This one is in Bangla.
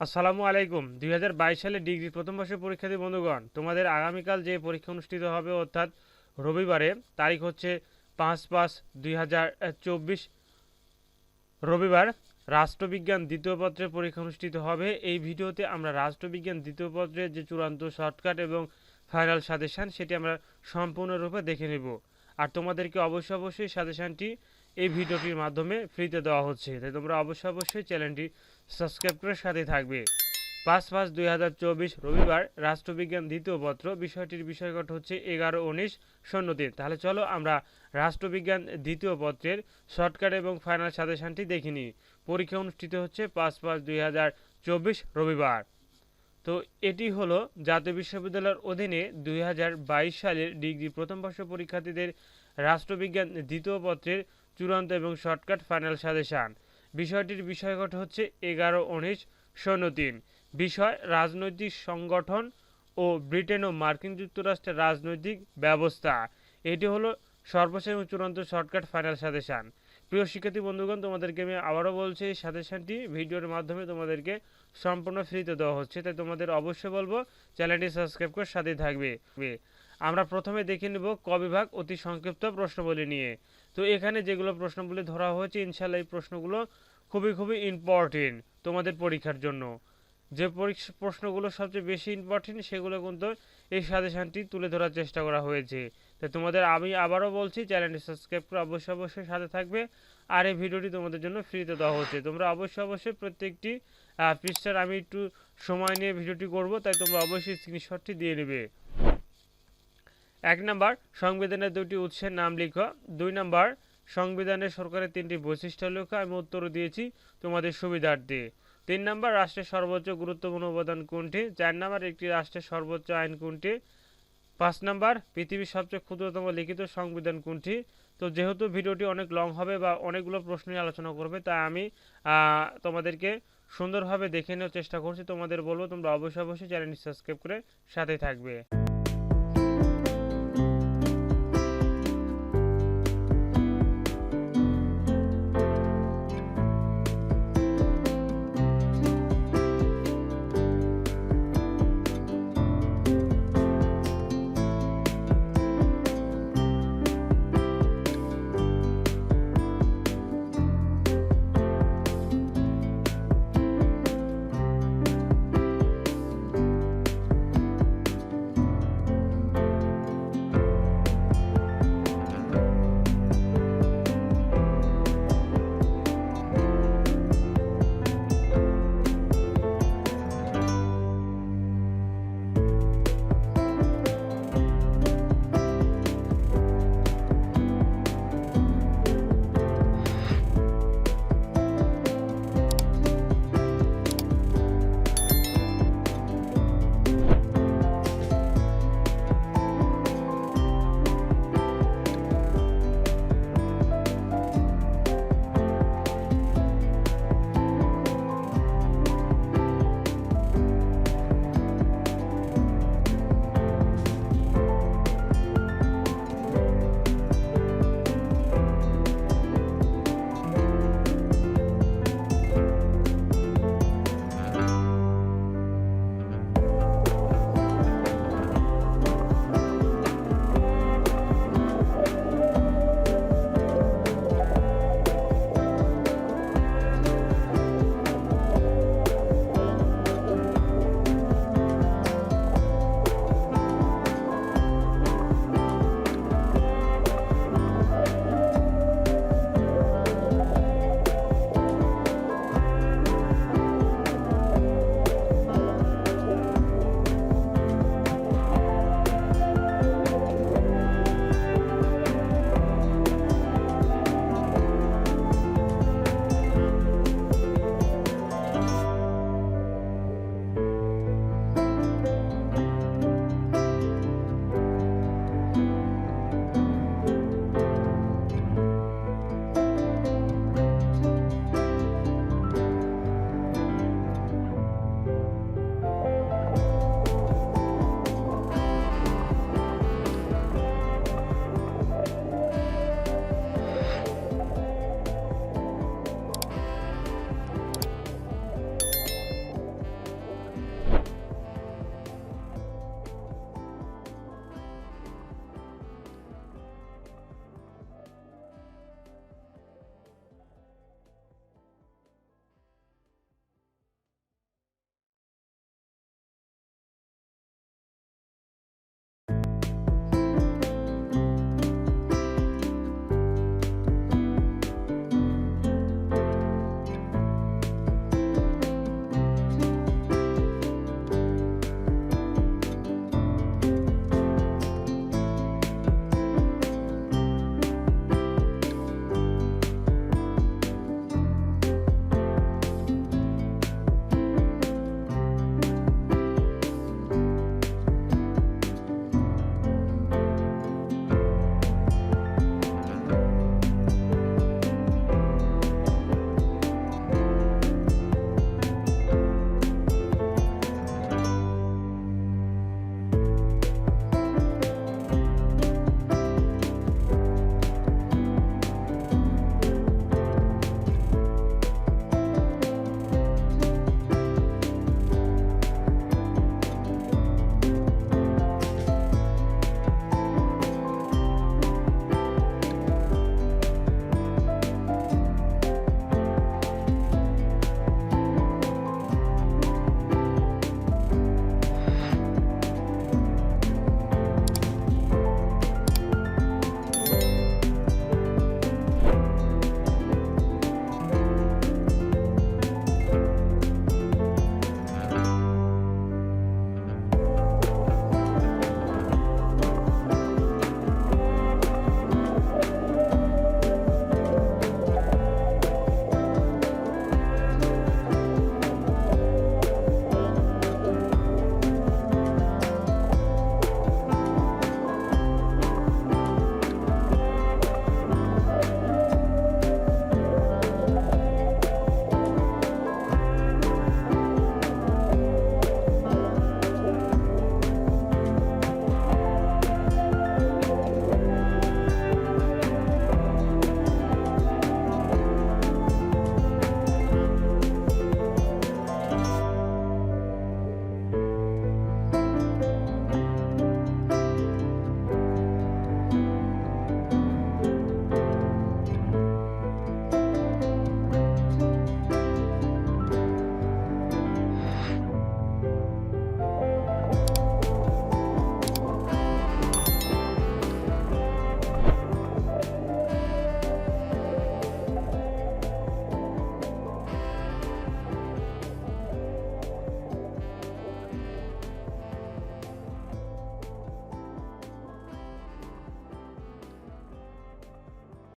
আসসালামু আলাইকুম। দুই হাজার বাইশ সালে ডিগ্রি প্রথম বর্ষের পরীক্ষার্থী বন্ধুগণ, তোমাদের আগামীকাল যে পরীক্ষা অনুষ্ঠিত হবে অর্থাৎ রবিবারে, তারিখ হচ্ছে পাঁচ পাঁচ দুই রবিবার রাষ্ট্রবিজ্ঞান দ্বিতীয় পত্রের পরীক্ষা অনুষ্ঠিত হবে। এই ভিডিওতে আমরা রাষ্ট্রবিজ্ঞান দ্বিতীয় পত্রের যে চূড়ান্ত শর্টকাট এবং ফাইনাল সাজেশান, সেটি আমরা সম্পূর্ণরূপে দেখে নেব। আর তোমাদেরকে অবশ্যই অবশ্যই সাজেশানটি এই ভিডিওটির মাধ্যমে ফ্রিতে দেওয়া হচ্ছে। তাই তোমরা অবশ্যই অবশ্যই চ্যানেলটি সাবস্ক্রাইব করে সাথে থাকবে। পাঁচ পাঁচ দুই হাজার চব্বিশ রবিবার রাষ্ট্রবিজ্ঞান দ্বিতীয় পত্র, বিষয়টির বিষয়গত হচ্ছে এগারো উনিশ শূন্য তিন। তাহলে চলো আমরা রাষ্ট্রবিজ্ঞান দ্বিতীয় পত্রের শর্টকাট এবং ফাইনাল সাজেশনটি দেখে নিই। পরীক্ষা অনুষ্ঠিত হচ্ছে পাঁচ পাঁচ দুই হাজার চব্বিশ রবিবার। তো এটি হলো জাতীয় বিশ্ববিদ্যালয়ের অধীনে দুই হাজার বাইশ সালের ডিগ্রি প্রথম বর্ষ পরীক্ষার্থীদের রাষ্ট্রবিজ্ঞান দ্বিতীয় পত্রের চূড়ান্ত এবং শর্টকাট ফাইনাল সাজেশান। বিষয়টির বিষয়গত হচ্ছে এগারো উনিশ শূন্য তিন। বিষয়, রাজনৈতিক সংগঠন ও ব্রিটেন ও মার্কিন যুক্তরাষ্ট্রের রাজনৈতিক ব্যবস্থা। এটি হলো সর্বশেষ এবং চূড়ান্ত শর্টকাট ফাইনাল সাজেশান। প্রিয় শিক্ষার্থী বন্ধুগণ, তোমাদেরকে আমি আবারও বলছি, এই সাজেশানটি ভিডিওর মাধ্যমে তোমাদেরকে সম্পূর্ণ ফ্রিতে দেওয়া হচ্ছে। তাই তোমাদের অবশ্যই বলব, চ্যানেলটি সাবস্ক্রাইব করে সাথে থাকবে। আমরা প্রথমে দেখে নেব ক বিভাগ অতি সংক্ষিপ্ত প্রশ্নবলী নিয়ে। তো এখানে যেগুলো প্রশ্নগুলি ধরা হয়েছে ইনশাল্লাহ এই প্রশ্নগুলো খুবই খুবই ইম্পর্টেন্ট তোমাদের পরীক্ষার জন্য। যে পরীক্ষা, প্রশ্নগুলো সবচেয়ে বেশি ইম্পর্টেন্ট সেগুলো কিন্তু এই সাজেশানটি তুলে ধরার চেষ্টা করা হয়েছে। তাই তোমাদের আমি আবারও বলছি, চ্যানেলটি সাবস্ক্রাইব করে অবশ্যই অবশ্যই সাথে থাকবে আর এই ভিডিওটি তোমাদের জন্য ফ্রিতে দেওয়া হচ্ছে। তোমরা অবশ্যই অবশ্যই প্রত্যেকটি পৃষ্ঠার আমি একটু সময় নিয়ে ভিডিওটি করব, তাই তোমরা অবশ্যই স্ক্রিনশটটি দিয়ে নেবে। এক নাম্বার, সংবিধানের দুটি উৎসের নাম লিখো। দুই নাম্বার, সংবিধানের সরকারের তিনটি বৈশিষ্ট্য লেখো। আমি উত্তর দিয়েছি তোমাদের সুবিধার্থে। তিন নাম্বার, রাষ্ট্রের সর্বোচ্চ গুরুত্বপূর্ণ উপাদান কোনটি? চার নাম্বার, একটি রাষ্ট্রের সর্বোচ্চ আইন কোনটি? পাঁচ নাম্বার, পৃথিবীর সবচেয়ে ক্ষুদ্রতম লিখিত সংবিধান কোনটি? তো যেহেতু ভিডিওটি অনেক লং হবে বা অনেকগুলো প্রশ্ন নিয়ে আলোচনা করবে, তাই আমি তোমাদেরকে সুন্দরভাবে দেখে নেওয়ার চেষ্টা করছি। তোমাদের বলব তোমরা অবশ্যই অবশ্যই চ্যানেলটি সাবস্ক্রাইব করে সাথে থাকবে।